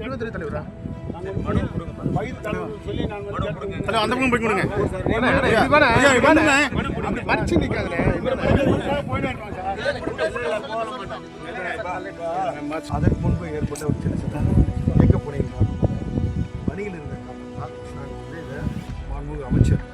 இருபத்தி தலைவரா? அந்த பக்கம் போய் கொடுங்க. மறைச்சு நிக்காதே. அதற்கு முன்பு ஏற்பட்ட ஒரு சின்ன சின்ன இயக்க பணிகள் பணியில் இருந்த மாண்புமிகு அமைச்சர்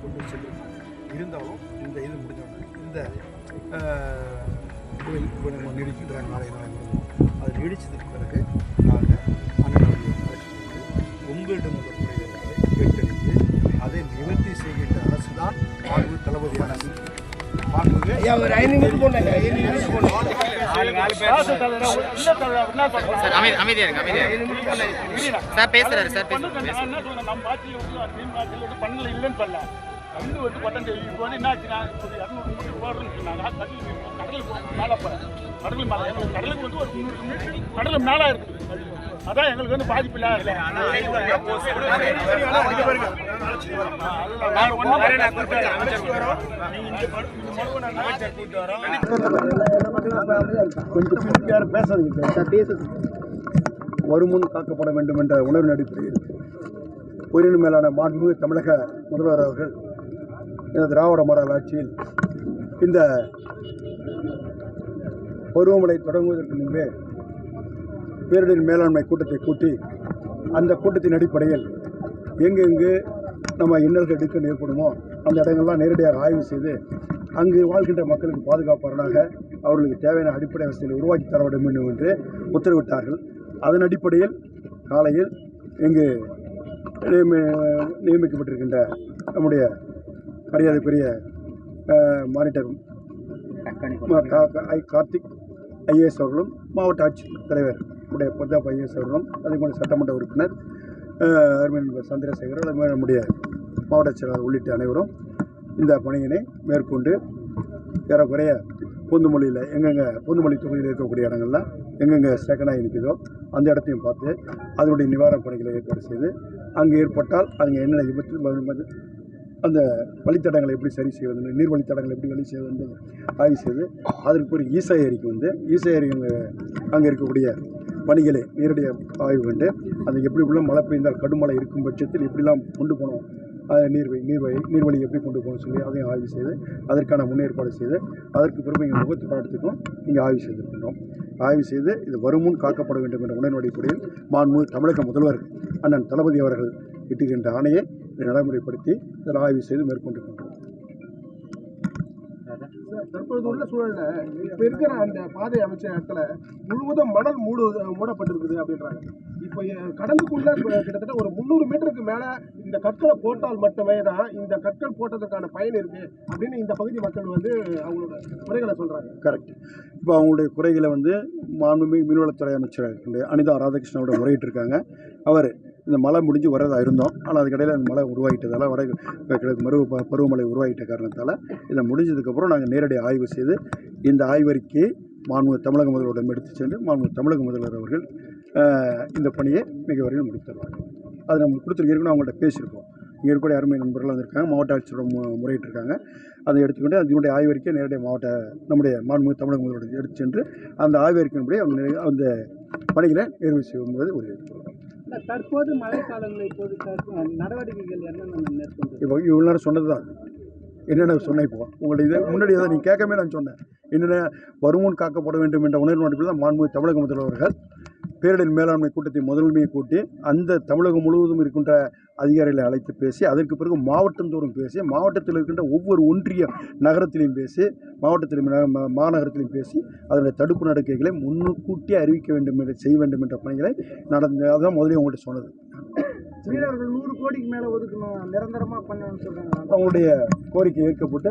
கொண்டு சென்றிருக்கோம் இருந்தாலும் இந்த இது முடிஞ்சோடனே இந்த இப்போ நம்ம நீடிக்கிறாங்க நாளை நாளை அது நீடிச்சதுக்கு பிறகு நாங்கள் அவர்களை அழைச்சிட்டு வந்து உங்களிடம் குறைகளை கேட்டறிந்து அதை நிவர்த்தி செய்கின்ற அரசு தான் மாண்பு தளபதி அரசு மாண்புமிகு ஐயா, ஒரு ஐந்து நிமிஷம். ஐந்து நிமிஷம் அமை அமைதியா இருங்க அமைதியா சார் பேசுறாரு சார் பேசுறாரு பண்ணல இல்லைன்னு சொல்லல. வந்து பட்டம் தெரியும். இப்போ வந்து என்ன ஆச்சுன்னா, இப்போ ஒரு 200 மீட்டர் போடுறோம்னு சொன்னாங்க. கடல் கடலுக்கு மேல போறேன். கடல் மேல எங்களுக்கு கடலுக்கு வந்து ஒரு 300 மீட்டர் கடல் மேல இருக்குது அதான் எங்களுக்கு வந்து பாதிப்பு இல்ல. கொஞ்சம் சார் பேசுது வருமுன் காக்கப்பட வேண்டும் என்ற உணர்வின் அடிப்படையில் உயிரினும் மேலான மாண்புமிகு தமிழக முதல்வர் அவர்கள் இந்த திராவிட மாடல் ஆட்சியில் இந்த பருவமழை தொடங்குவதற்கு முன்பே பேரிடர் மேலாண்மை கூட்டத்தை கூட்டி அந்த கூட்டத்தின் அடிப்படையில் எங்கெங்கு நம்ம இன்னல்கள் இடுக்கல் ஏற்படுமோ அந்த இடங்கள்லாம் நேரடியாக ஆய்வு செய்து அங்கு வாழ்கின்ற மக்களுக்கு பாதுகாப்பாளராக அவர்களுக்கு தேவையான அடிப்படை வசதிகளை உருவாக்கி தர வேண்டும் என்று உத்தரவிட்டார்கள். அதன் அடிப்படையில் காலையில் இங்கு நியமி நியமிக்கப்பட்டிருக்கின்ற நம்முடைய மரியாதைக்குரிய மானிட்டர் கார்த்திக் ஐஏஎஸ் அவர்களும் மாவட்ட ஆட்சித் தலைவர் உடைய பஞ்சாப் ஐஏஎஸ் அவர்களும் அதே போல சட்டமன்ற உறுப்பினர் அருமையன் சந்திரசேகர் அதே மாதிரி நம்முடைய மாவட்ட செயலாளர் உள்ளிட்ட அனைவரும் இந்த பணியினை மேற்கொண்டு ஏறக்குறைய பூந்துமொழியில் எங்கெங்கே பூந்துமொழி தொகுதியில் இருக்கக்கூடிய இடங்கள்லாம் எங்கெங்கே சேக்கனாக இருக்குதோ அந்த இடத்தையும் பார்த்து அதனுடைய நிவாரணப் பணிகளை ஏற்பாடு செய்து அங்கே ஏற்பட்டால் அங்கே என்னென்ன விபத்து அந்த வழித்தடங்களை எப்படி சரி செய்வது நீர் வழித்தடங்களை எப்படி வழி செய்வதுன்றது ஆய்வு செய்து அதற்கு ஒரு ஈசா ஏரிக்கு வந்து ஈசா ஏரி அங்கே இருக்கக்கூடிய பணிகளை நேரடியாக ஆய்வு கண்டு அது எப்படி உள்ள மழை பெய்ந்தால் கடுமழை இருக்கும் பட்சத்தில் எப்படிலாம் கொண்டு போகணும் அது நீர்வழி நீர்வழி எப்படி கொண்டு போகணும்னு சொல்லி அதையும் ஆய்வு செய்து அதற்கான முன்னேற்பாடு செய்து அதற்கு பிறகு இங்கே முகத்து பாடத்துக்கும் இங்கே ஆய்வு செய்திருக்கின்றோம். ஆய்வு செய்து இது வருமுன் காக்கப்பட வேண்டும் என்ற உடனடி மாண்பு தமிழக முதல்வர் அண்ணன் தளபதி அவர்கள் இட்டுகின்ற ஆணையை நடைமுறைப்படுத்தி இதில் ஆய்வு செய்து மேற்கொண்டிருக்கின்றோம். தற்பொழுது உள்ள சூழல்ல இப்ப இருக்கிற அந்த பாதை அமைச்ச இடத்துல முழுவதும் மணல் மூடு மூடப்பட்டிருக்குது அப்படின்றாங்க. இப்போ கடலுக்குள்ள கிட்டத்தட்ட ஒரு முந்நூறு மீட்டருக்கு மேல இந்த கற்களை போட்டால் மட்டுமே தான் இந்த கற்கள் போட்டதற்கான பயன் இருக்கு அப்படின்னு இந்த பகுதி மக்கள் வந்து அவங்களோட குறைகளை சொல்றாங்க. கரெக்ட். இப்போ அவங்களுடைய குறைகளை வந்து மாண்புமிகு மீன்வளத்துறை அமைச்சர் அனிதா ராதாகிருஷ்ணனோட முறையிட்டிருக்காங்க. அவர் இந்த மழை முடிஞ்சு வரதாக இருந்தோம். ஆனால் அதுக்கடையில் அந்த மழை உருவாகிட்டதால் வட கிழக்கு மருவ ப- பருவமழை உருவாகிட்ட காரணத்தால் இதை முடிஞ்சதுக்கப்புறம் நாங்கள் நேரடி ஆய்வு செய்து இந்த ஆய்வறிக்கையை மாண்பு தமிழக முதல்வரிடம் எடுத்து சென்று மாண்பு தமிழக முதல்வர் அவர்கள் இந்த பணியை மிக விரைவில் முடித்து அது நம்ம கொடுத்துருக்கு அவங்கள்ட்ட பேசியிருக்கோம். இங்கே இருக்கக்கூடிய அருமை நண்பர்கள் வந்திருக்காங்க மாவட்ட ஆட்சியரோட மு முறையிட்டிருக்காங்க. அதை எடுத்துக்கொண்டு அதனுடைய ஆய்வறிக்கை நேரடியாக மாவட்ட நம்முடைய மாண்பு தமிழக முதல்வர் எடுத்து சென்று அந்த ஆய்வறிக்கையின்படி அவங்க அந்த பணிகளை நிறைவு செய்யும்போது ஒரு தற்போது மழைக்காலங்களில் இப்போது நடவடிக்கைகள் என்னென்ன மேற்கொண்டு இப்போ இவ்வளோ நேரம் சொன்னது தான். என்னென்ன சொன்னேன் இப்போ? உங்களுடைய இதை முன்னாடி அதை நீங்கள் கேட்கவே நான் சொன்னேன். என்னென்ன வருமுன் காக்கப்பட வேண்டும் என்ற உணர்வு அடிப்படையில் தான் மாண்புமிகு தமிழக முதல்வர்கள் பேரிடர் மேலாண்மை கூட்டத்தை முதன்மையை கூட்டி அந்த தமிழகம் முழுவதும் இருக்கின்ற அதிகாரிகளை அழைத்து பேசி அதற்கு பிறகு மாவட்டந்தோறும் பேசி மாவட்டத்தில் இருக்கின்ற ஒவ்வொரு ஒன்றிய நகரத்திலையும் பேசி மாவட்டத்திலும் ந- மா- மாநகரத்திலும் பேசி அதனுடைய தடுப்பு நடவடிக்கைகளை முன்கூட்டி அறிவிக்க வேண்டும் என்று செய்ய வேண்டும் என்ற பணிகளை நடந்த அதான் முதலே உங்கள்கிட்ட சொன்னது. மீனவர்கள் நூறு கோடிக்கு மேல ஒதுக்கணும் நிரந்தரமா பண்ணணும்னு சொல்றாங்க. அவங்களுடைய கோரிக்கை ஏற்கப்பட்டு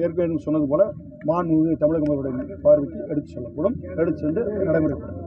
ஏற்கனவே சொன்னது போல மாண்புமிகு தமிழக முதல்வருடைய பார்வைக்கு எடுத்து செல்லப்படும் எடுத்து சென்று நடைமுறைப்படும்